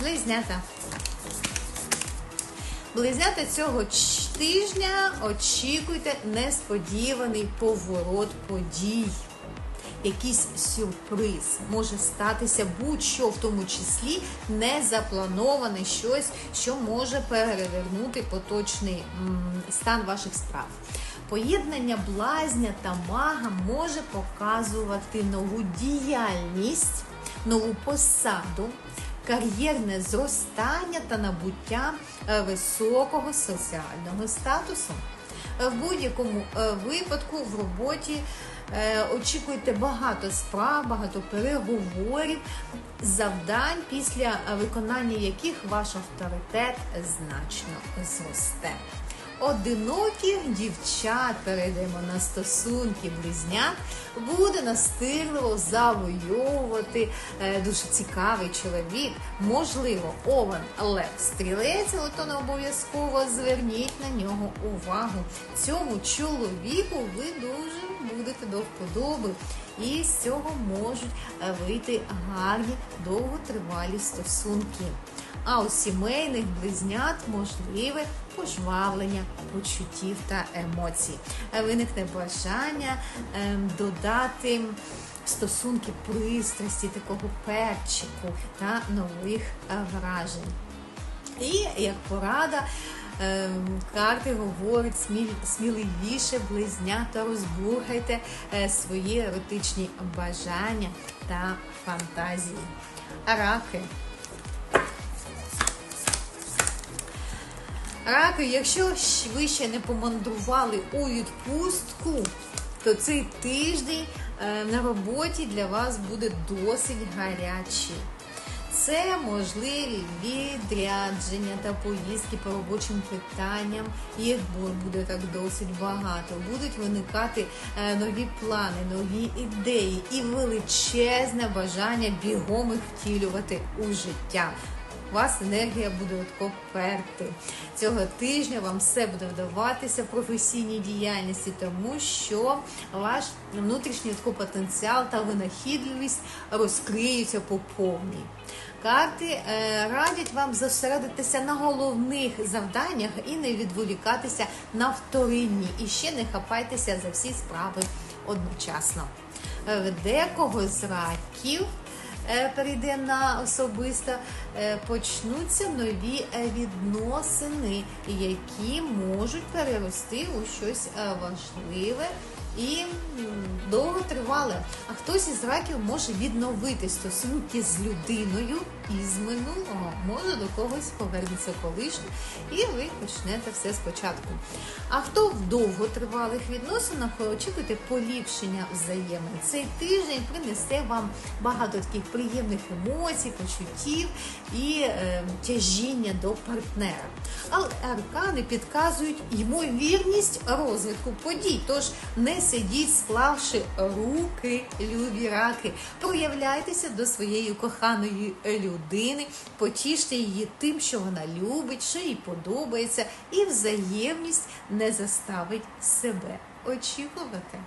Близнята. Близнята цього тижня очікуйте несподіваний поворот подій. Якийсь сюрприз може статися будь-що, в тому числі незаплановане щось, що може перевернути поточний стан ваших справ. Поєднання блазня та мага може показувати нову діяльність, нову посаду, кар'єрне зростання та набуття е, високого соціального статусу. Е, В будь-якому е, випадку в роботі очікуйте багато справ, багато переговорів, завдань, після виконання яких ваш авторитет значно зросте. Одиноких дівчат перейдемо на стосунки близнят, буде настирливо завойовувати е, дуже цікавий чоловік. Можливо, овен лев стрілець, але то не обов'язково зверніть на нього увагу. Цьому чоловіку ви дуже будете до вподоби, і з цього можуть е, вийти гарні довготривалі стосунки. А у сімейних близнят можливе пожвавлення почуттів та емоцій. Е, Виникне бажання ем, додати стосунки пристрасті, такого перчику та нових е, вражень. І як порада, карти говорять сміль- сміливіше близнята, розбургайте е, свої еротичні бажання та фантазії. Раки. Раки, якщо ви ще не помандрували у відпустку, то цей тиждень е, на роботі для вас буде досить гарячий. Це можливі відрядження та поїздки по робочим питанням. Їх бу- буде так досить багато. Будуть виникати е, нові плани, нові ідеї і величезне бажання бігом їх втілювати у життя. У вас енергія буде отко перти. Цього тижня вам все буде вдаватися в професійній діяльності, тому що ваш внутрішній потенціал та винахідливість розкриються по повній. Карти е, радять вам зосередитися на головних завданнях і не відволікатися на вторинні. І ще не хапайтеся за всі справи одночасно. Е, В декого з раків перейде на особисте, е, почнуться нові е, відносини, які можуть перерости у щось е, важливе і м, довготривале. А хтось із раків може відновити стосунки з людиною із минулого. Може до когось повернеться колишнє, і ви почнете все спочатку. А хто в довготривалих відносинах, очікуйте поліпшення взаємин. Цей тиждень принесе вам багато таких приємних емоцій, почуттів і е, тяжіння до партнера. Але аркани підказують ймовірність розвитку подій. Тож не сидіть, склавши руки, любі раки. Проявляйтеся до своєї коханої людини, потіште її тим, що вона любить, що їй подобається, і взаємність не заставить себе очікувати.